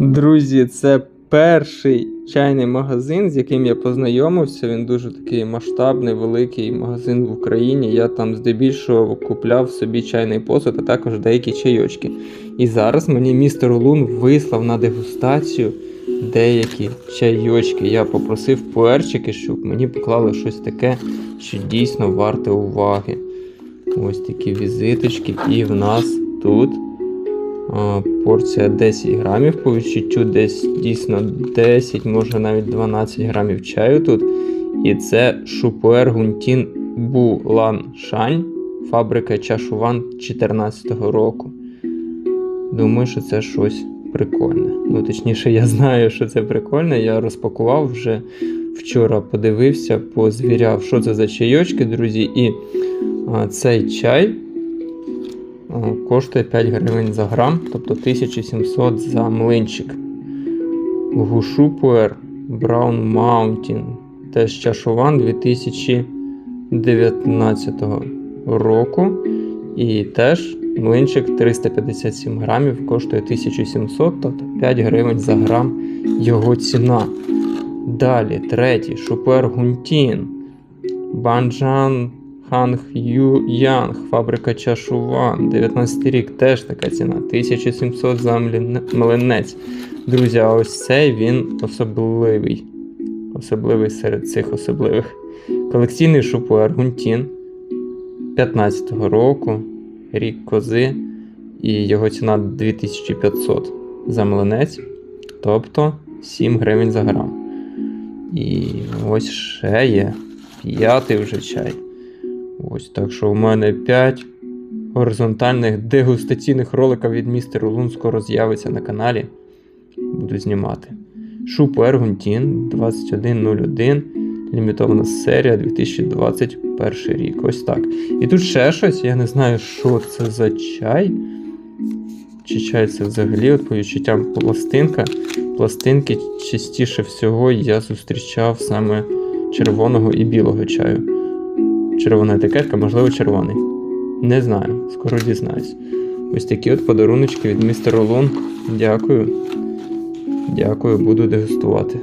Друзі, це перший чайний магазин, з яким я познайомився. Він дуже такий масштабний, великий магазин в Україні. Я там здебільшого купляв собі чайний посуд, а також деякі чайочки. І зараз мені містер Лун вислав на дегустацію деякі чайочки. Я попросив пуерчики, щоб мені поклали щось таке, що дійсно варте уваги. Ось такі візиточки, і в нас тут порція 10 грамів, по відчуттю десь дійсно 10, може навіть 12 грамів чаю тут. І це Шупуер Гунтін Булан Шань, фабрика Чашуван 14-го року. Думаю, що це щось прикольне. Ну, точніше, я знаю, що це прикольне. Я розпакував вже вчора, подивився, позвіряв, що це за чайочки, друзі. І а, цей чай коштує 5 гривень за грам, тобто 1700 за млинчик. Гушу Пуер Браун Маунтін. Теж чашуван 2019 року. І теж млинчик 357 грамів коштує 1700, тобто 5 гривень за грам його ціна. Далі, третій Шупер Гунтін. Банджан Ханг Ю Янг, фабрика Чашуван, 19 рік, теж така ціна. 1700 за млинець. Друзі, а ось цей він особливий. Особливий серед цих особливих. Колекційний шупуер Гунтін 15-го року, рік кози, і його ціна 2500 за млинець, тобто 7 гривень за грам. І ось ще є п'ятий вже чай. Ось так що у мене 5 горизонтальних дегустаційних роликів від містера Лун скоро з'явиться на каналі. Буду знімати. Шупу Ергунтін 2101. Лімітована серія 2021 рік. Ось так. І тут ще щось, я не знаю, що це за чай. Чи чай це взагалі, от по відчуттям пластинка. Пластинки частіше всього я зустрічав саме червоного і білого чаю. Червона етикетка, можливо, червоний. Не знаю, скоро дізнаюсь. Ось такі от подаруночки від містера Лон. Дякую. Дякую, буду дегустувати.